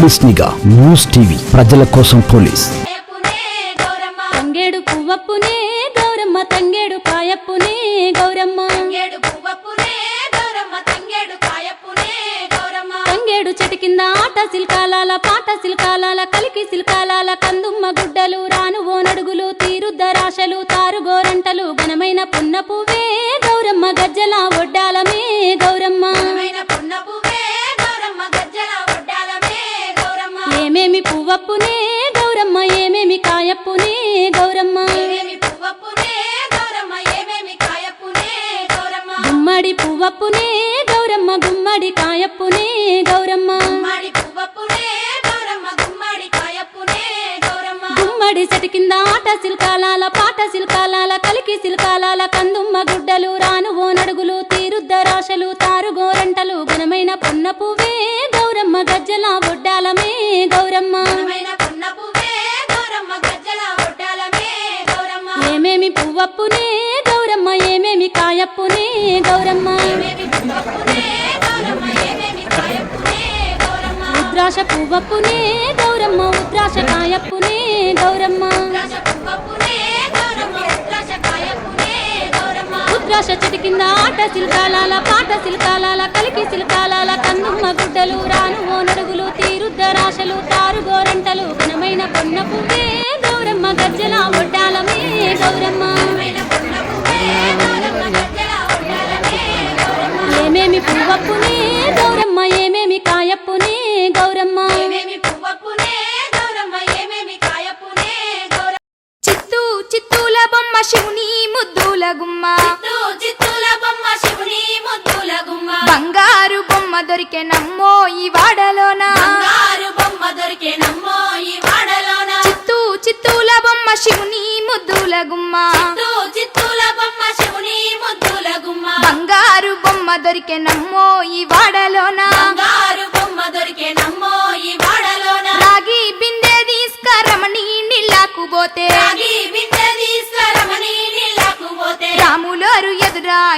Police నిఘా news TV ప్రజల కోసం పోలీస్. తంగేడు పువ్వప్పునే గౌరమ్మ తంగేడు కాయప్పునే గౌరమ్మ. తంగేడు పువ్వప్పునే గౌరమ్మ తంగేడు కాయప్పునే గౌరమ్మ. తంగేడు చెట్టు కింద ఆట సిల్కాలాల పాట సిల్కాలాల కలికి సిల్కాలాల కందుమ్మ గుడ్డలు రాను ఓనడుగులు తీరుద్ద తీరుద్దరాశలు తారుగోరంటలు ఘనమైన పున్న పువ్వే గౌరమ్మ గజ్జలా పువ్వప్పునే గౌరమ్మ ఏమేమి కాయప్పునే గౌరమ్మ. గుమ్మడి పువ్వప్పునే గౌరమ్మ గుమ్మడి కాయప్పునే గౌరమ్మ. గుమ్మడి చెట్టు కింద ఆట సిల్కాలాల పాట సిల్కాలాల ఏమేమి పువ్వప్పునే గౌరమ్మ ఏమేమి కాయప్పునే గౌరమ్మ. ఏమేమి పువ్వప్పునే గౌరమ్మ ఏమేమి కాయప్పునే గౌరమ్మ. ఉద్రాశ పువ్వప్పునే గౌరమ్మ ఉద్రాశ కాయప్పునే గౌరమ్మ ఉద్రాశ చెట్టు కింద ఆట శిల్కాల పాట శిల్కాల శివుని ముద్దుల గుమ్మ. చిత్తూ చిత్తూల బొమ్మ శివుని ముద్దుల గుమ్మ. బంగారు బొమ్మ దొరికే నమ్మో ఈ వాడలోన? బంగారు బొమ్మ దొరికే నమ్మో ఈ వాడలోన? చిత్తూ చిత్తూల బొమ్మ శివుని ముద్దుల గుమ్మ. చిత్తూ చిత్తూల బొమ్మ శివుని ముద్దుల గుమ్మ. బంగారు బొమ్మ దొరికే నమ్మో ఈ వాడలోన? బంగారు బొమ్మ దొరికే నమ్మో ఈ వాడలోన? రాగి బిందె తీసుకరమణి నీళ్ళకు పోతే.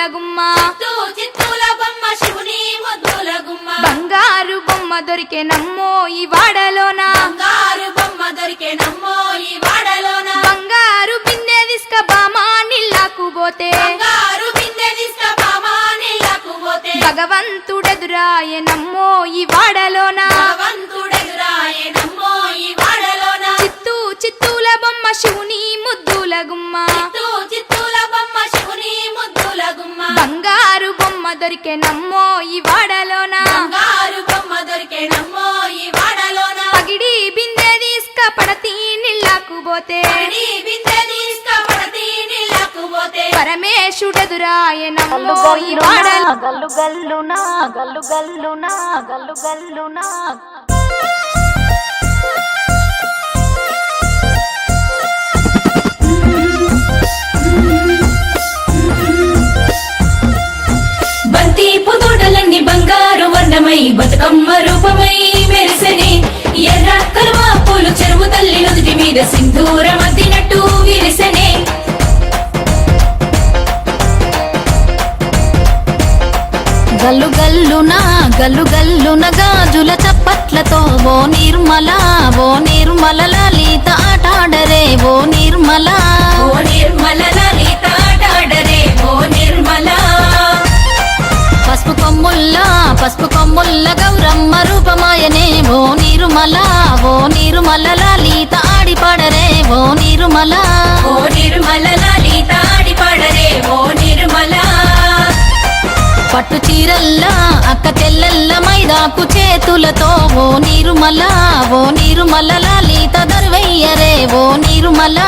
ముద్దుల గుమ్మ బంగారు బొమ్మ దొరికే నమ్మో ఈ వాడలోన? బంగారు బొమ్మ దొరికే నమ్మో ఈ వాడలోన? బంగారు బిందె తీసుక బామా నీళ్ళకు పోతే. బంగారు బిందె తీసుకుపామా నీళ్ళకు పోతే. భగవంతుడెదురాయ నమ్మో ఈ వాడలోన పోతే పడి బిందె తీసుకుపడతి నీళ్ళకు పోతే పరమేశుడెదురాయ నమ్మో ఈ వాడలో గల్లు గల్లునా గల్లు గల్లునా గల్లు గల్లునా. బంతి పుదోడలన్నీ బంగారు వర్ణమై బతుకమ్మ రూపమై మెరిసెనే. ఎర్ర కలువ పూలు చెరువు తల్లి నుదుటి మీద సింధూరం అద్దినట్టు విరిసెనే. గల్లు గల్లునా గల్లు గల్లున గాజుల చప్పట్లతో ఓ నిర్మల ఓ నిర్మల లలిత ఆటాడరే ఓ నిర్మల. ఓ నిర్మల లలిత ఆటాడరే ఓ నిర్మల. పసుపు కొమ్ముల్ల పసుపు కొమ్ముల్ల గౌరమ్మ రూపమాయనే ఓ నిర్మల ఓ నిర్మల లలిత ఆడిపాడరే ఓ నిర్మల. ఓ నిర్మల లలిత ఆడిపాడరే ఓ నిర్మల. పట్టు చీరల్లా అక్క తెల్లల్ల మైదాకు చేతులతో ఓ నిర్మల. ఓ నిర్మల లలిత దర్వయ్యరే ఓ నిర్మల.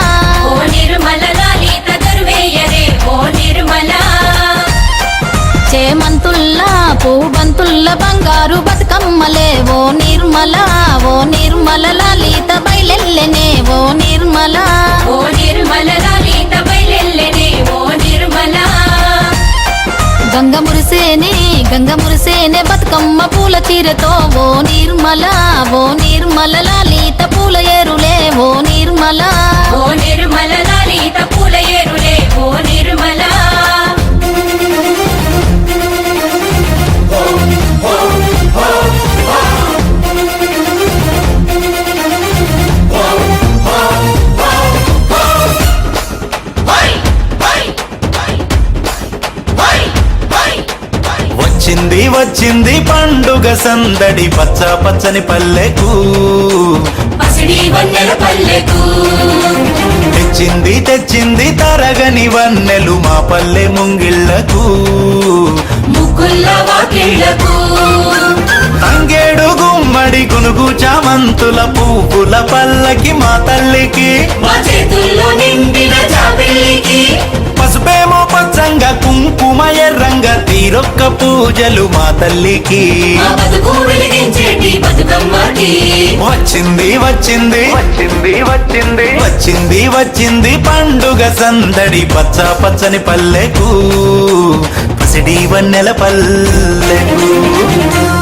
ఓ నిర్మల లలిత దర్వేయరే ఓ నిర్మల. చేమంతుల్లా పువ్వు బంతుల్ల బంగారు బతుకమ్మలే ఓ నిర్మల. ఓ నిర్మల లలిత బయలెల్లెనే ఓ నిర్మల ఓ నిర్మల లలిత బయలెల్లెనే ఓ నిర్మల గంగ మురిసేనే గంగ మురిసేనే బతుకమ్మ పూల చీరతో ఓ నిర్మల ఓ నిర్మల లలిత వచ్చింది వచ్చింది పండుగ సందడి. పచ్చ పచ్చని పల్లెకు తెచ్చింది తెచ్చింది తరగని వన్నెలు మా పల్లె ముంగిళ్ళకు. ముగ్గుల్ల గునుగు చామంతుల పువ్వుల పల్లకి మా తల్లికి. మా చేతుల్లో నిండిన జాబిల్లికి. పసుపేమో పచ్చంగా కుంకుమ ఎర్రంగా తీరొక్క పూజలు మా తల్లికి. వచ్చింది వచ్చింది. వచ్చింది వచ్చింది. వచ్చింది వచ్చింది పండుగ సందడి పచ్చ పచ్చని పల్లెకు. పసిడి వన్నెల పల్లెకు.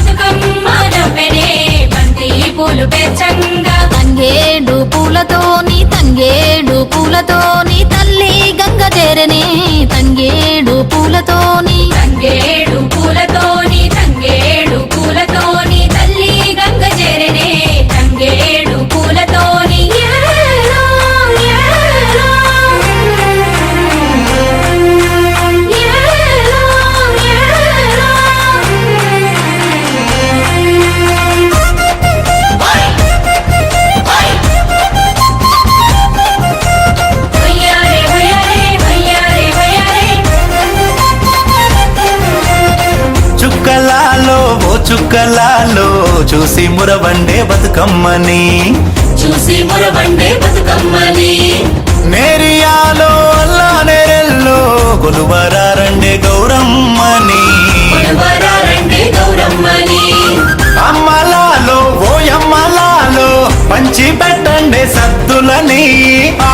చుక్కలాలో చూసి మురవండే బతుకమ్మని. చూసి మురబండే బతుకమ్మని. నేరియాలో అల్లా నేరెల్లో కొలువరారండే గౌరమ్మని. అమ్మలాలో ఓయమ్మలాలో పంచి పెట్టండే సద్దులని. ఆ